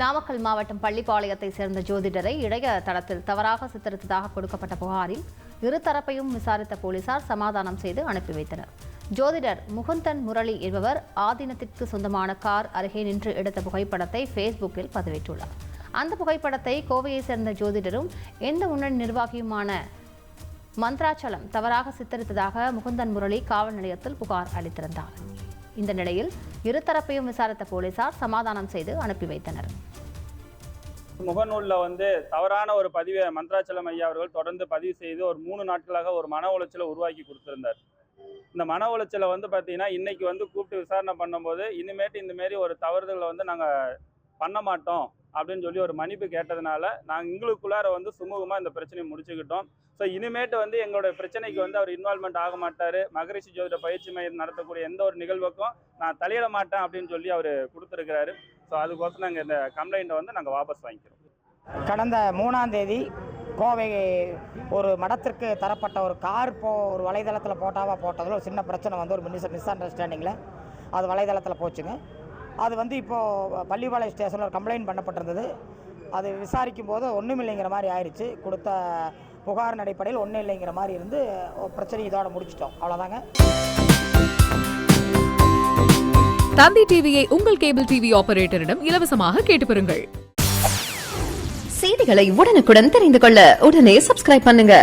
நாமக்கல் மாவட்டம் பள்ளிப்பாளையத்தை சேர்ந்த ஜோதிடரை இணைய தளத்தில் தவறாக சித்தரித்ததாக கொடுக்கப்பட்ட புகாரில் இருதரப்பையும் விசாரித்த போலீசார் சமாதானம் செய்து அனுப்பி வைத்தனர். ஜோதிடர் முகுந்தன் முரளி என்பவர் ஆதீனத்திற்கு சொந்தமான கார் அருகே நின்று எடுத்த புகைப்படத்தை ஃபேஸ்புக்கில் பதிவிட்டுள்ளார். அந்த புகைப்படத்தை கோவையைச் சேர்ந்த ஜோதிடரும் எந்த முன்னணி நிர்வாகியுமான மந்த்ராச்சலம் தவறாக சித்தரித்ததாக முகுந்தன் முரளி காவல் நிலையத்தில் புகார் அளித்திருந்தார். இந்த நிலையில் இருதரப்பையும் விசாரித்த போலீசார் சமாதானம் செய்து அனுப்பி வைத்தனர். முகநூலில் வந்து தவறான ஒரு பதிவை மந்த்ராச்சலம் ஐயா அவர்கள் தொடர்ந்து பதிவு செய்து ஒரு மூணு நாட்களாக ஒரு மன உளைச்சலை உருவாக்கி கொடுத்திருந்தார். இந்த மன உளைச்சலை வந்து பார்த்தீங்கன்னா இன்னைக்கு வந்து கூப்பிட்டு விசாரணை பண்ணும்போது இனிமேட்டு இந்த மாரி ஒரு தவறுதலை வந்து நாங்கள் பண்ண மாட்டோம். அப்படின்னு சொல்லி ஒரு மன்னிப்பு கேட்டதுனால நாங்கள் எங்களுக்குள்ளார வந்து சுமூகமாக இந்த பிரச்சனையை முடிச்சுக்கிட்டோம். ஸோ இனிமேட்டு வந்து எங்களுடைய பிரச்சனைக்கு வந்து அவர் இன்வால்மெண்ட் ஆக மாட்டார். மகரிஷி ஜோதிட பயிற்சி மையம் நடத்தக்கூடிய எந்த ஒரு நிகழ்வுக்கும் நான் தலையிட மாட்டேன் அப்படின்னு சொல்லி அவர் கொடுத்துருக்கிறாரு. ஸோ அதுக்கோசம் நாங்கள் இந்த கம்ப்ளைண்ட்டை வந்து நாங்கள் வாபஸ் வாங்கிக்கிறோம். கடந்த மூணாம் தேதி கோவை ஒரு மடத்திற்கு தரப்பட்ட ஒரு கார் போ ஒரு வலைதளத்தில் போட்டாவா போட்டதில் ஒரு சின்ன பிரச்சனை வந்து ஒரு மிஸ் மிஸ் அண்டர்ஸ்டாண்டிங்கில் அது வலைதளத்தில் போச்சுங்க. அது வந்து இப்போது பள்ளிப்பாளையம் ஸ்டேஷனில் ஒரு கம்ப்ளைண்ட் பண்ணப்பட்டிருந்தது. அது விசாரிக்கும் போது ஒன்றும் இல்லைங்கிற மாதிரி ஆயிடுச்சு கொடுத்த புகாரின் அடிப்படையில் ஒன்றும் இல்லைங்கிற மாதிரி இருந்து பிரச்சனை இதோட முடிச்சிட்டோம். அவ்வளோதாங்க தந்தி டிவியை உங்கள் கேபிள் டிவி ஆபரேட்டரிடம் இலவசமாக கேட்டு பெறுங்கள். செய்திகளை உடனுக்குடன் தெரிந்து கொள்ள உடனே சப்ஸ்கிரைப் பண்ணுங்க.